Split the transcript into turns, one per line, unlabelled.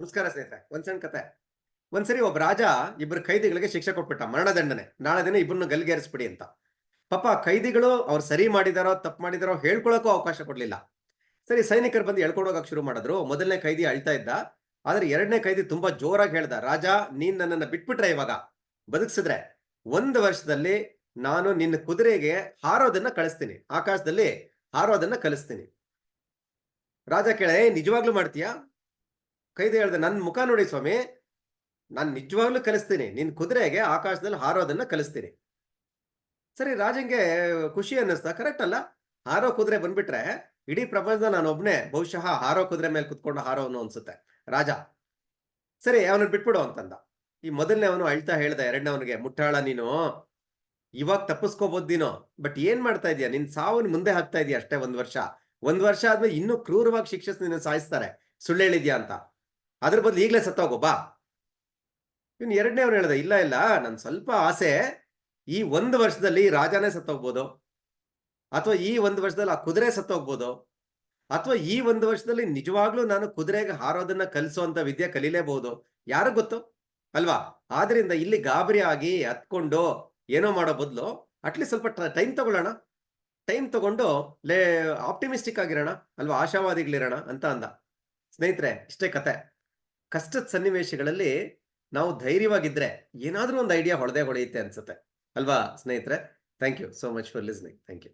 ನಮಸ್ಕಾರ ಸ್ನೇಹಿತರೆ ಒಂದ್ ಸಣ್ಣ ಕತೆ. ಒಂದ್ಸರಿ ಒಬ್ಬ ರಾಜ ಇಬ್ಬರು ಕೈದಿಗಳಿಗೆ ಶಿಕ್ಷೆ ಕೊಟ್ಬಿಟ್ಟ ಮರಣದಂಡನೆ ನಾಳೆ ದಿನ ಇಬ್ಬರನ್ನು ಗಲ್ಗೇರಿಸ್ಬಿಡಿ ಅಂತ. ಪಾಪ ಕೈದಿಗಳು ಅವ್ರು ಸರಿ ಮಾಡಿದಾರೋ ತಪ್ಪು ಮಾಡಿದಾರೋ ಹೇಳ್ಕೊಳಕ್ಕೂ ಅವಕಾಶ ಕೊಡ್ಲಿಲ್ಲ. ಸರಿ ಸೈನಿಕರು ಬಂದು ಹೇಳ್ಕೊಡೋಗಕ್ ಶುರು ಮಾಡಿದ್ರು. ಮೊದಲನೇ ಕೈದಿ ಅಳ್ತಾ ಇದ್ದ. ಆದ್ರೆ ಎರಡನೇ ಕೈದಿ ತುಂಬಾ ಜೋರಾಗಿ ಹೇಳ್ದ ರಾಜ ನೀನ್ ನನ್ನನ್ನ ಬಿಟ್ಬಿಟ್ರೆ ಇವಾಗ. ಬದುಕ್ಸಿದ್ರೆ ಒಂದು ವರ್ಷದಲ್ಲಿ ನಾನು ನಿನ್ನ ಕುದುರೆಗೆ ಹಾರೋದನ್ನ ಕಳಿಸ್ತೀನಿ. ಆಕಾಶದಲ್ಲಿ ಹಾರೋದನ್ನ ಕಲಿಸ್ತೀನಿ. ರಾಜ ಕೇಳ "ಏ, ನಿಜವಾಗ್ಲೂ ಮಾಡ್ತೀಯಾ? ಕೈದಿ ಹೇಳ್ದೆ ನನ್ನ ಮುಖ ನೋಡಿ ಸ್ವಾಮಿ, ನಾನು ನಿಜವಾಗ್ಲೂ ಕಲಿಸ್ತೀನಿ. ನಿನ್ನ ಕುದುರೆಗೆ ಆಕಾಶದಲ್ಲಿ ಹಾರೋದನ್ನ ಕಲಿಸ್ತೀನಿ. ಸರಿ, ರಾಜಂಗೆ ಖುಷಿ ಅನ್ನಿಸ್ತಾ, ಕರೆಕ್ಟ್ ಅಲ್ಲ. ಹಾರೋ ಕುದುರೆ ಬಂದ್ಬಿಟ್ರೆ, ಇಡೀ ಪ್ರಪಂಚದ ನಾನು ಒಬ್ನೇ, ಬಹುಶಃ ಹಾರೋ ಕುದುರೆ ಮೇಲೆ ಕುತ್ಕೊಂಡು ಹಾರೋನು ಅನ್ಸುತ್ತೆ. ರಾಜ, ಸರಿ ಅವನ ಬಿಟ್ಬಿಡು ಅಂತಂದ. ಈ ಮೊದಲನೇ ಅವನು ಅಳ್ತಾ ಹೇಳ್ದ ಎರಡನೇವನಿಗೆ ಮುಟ್ಟಾಳ ನೀನು, ಇವಾಗ ತಪ್ಪಿಸ್ಕೋಬಹುದು ಬಟ್ ಏನ್ ಮಾಡ್ತಾ ಇದೀಯ? ನಿನ್ ಸಾವನ್ ಮುಂದೆ ಹಾಕ್ತಾ ಇದೀಯ ಅಷ್ಟೇ ಒಂದ್ ವರ್ಷ? ಒಂದ್ ವರ್ಷ ಆದ್ಮೇಲೆ ಇನ್ನೂ ಕ್ರೂರವಾಗಿ ಶಿಕ್ಷಸ್ ನಿನ್ನ ಸಾಯಿಸ್ತಾರೆ. ಸುಳ್ಳು ಹೇಳಿದ್ಯಾ ಅಂತ. ಅದ್ರ ಬದಲು ಈಗಲೇ ಸತ್ತೋಗು ಬಾ. ಇನ್ನು ಎರಡನೇ ಅವ್ರು ಹೇಳ್ದೆ, ಇಲ್ಲ ಇಲ್ಲ, ನನ್ ಸ್ವಲ್ಪ ಆಸೆ, ಈ ಒಂದು ವರ್ಷದಲ್ಲಿ ರಾಜನೇ ಸತ್ತೋಗ್ಬೋದು ಅಥವಾ ಈ ಒಂದು ವರ್ಷದಲ್ಲಿ ಆ ಕುದುರೆ ಸತ್ತೋಗ್ಬೋದು ಅಥವಾ ಈ ಒಂದು ವರ್ಷದಲ್ಲಿ ನಿಜವಾಗ್ಲೂ ನಾನು ಕುದುರೆಗೆ ಹಾರೋದನ್ನ ಕಲಿಸುವಂತ ವಿದ್ಯೆ ಕಲೀಲೇಬಹುದು ಯಾರು ಗೊತ್ತು? ಅಲ್ವಾ? ಆದ್ರಿಂದ ಇಲ್ಲಿ ಗಾಬರಿ ಆಗಿ ಹತ್ಕೊಂಡು ಏನೋ ಮಾಡೋ ಬದಲು ಅಟ್ಲೀಸ್ಟ್ ಸ್ವಲ್ಪ ಟೈಮ್ ತಗೊಳ್ಳೋಣ. ಟೈಮ್ ತಗೊಂಡು ಲೇ ಆಪ್ಟಿಮಿಸ್ಟಿಕ್ ಆಗಿರೋಣ. ಅಲ್ವಾ? ಆಶಾವಾದಿಗಳಿರೋಣ ಅಂತ ಅಂದ. ಸ್ನೇಹಿತರೆ, ಇಷ್ಟೇ ಕತೆ. ಕಷ್ಟದ ಸನ್ನಿವೇಶಗಳಲ್ಲಿ ನಾವು ಧೈರ್ಯವಾಗಿದ್ರೆ ಏನಾದ್ರೂ ಒಂದು ಐಡಿಯಾ ಹೊಡೆದೇ ಹೊಡೆಯುತ್ತೆ ಅನ್ಸುತ್ತೆ. ಅಲ್ವಾ ಸ್ನೇಹಿತರೆ? Thank you so much for listening thank you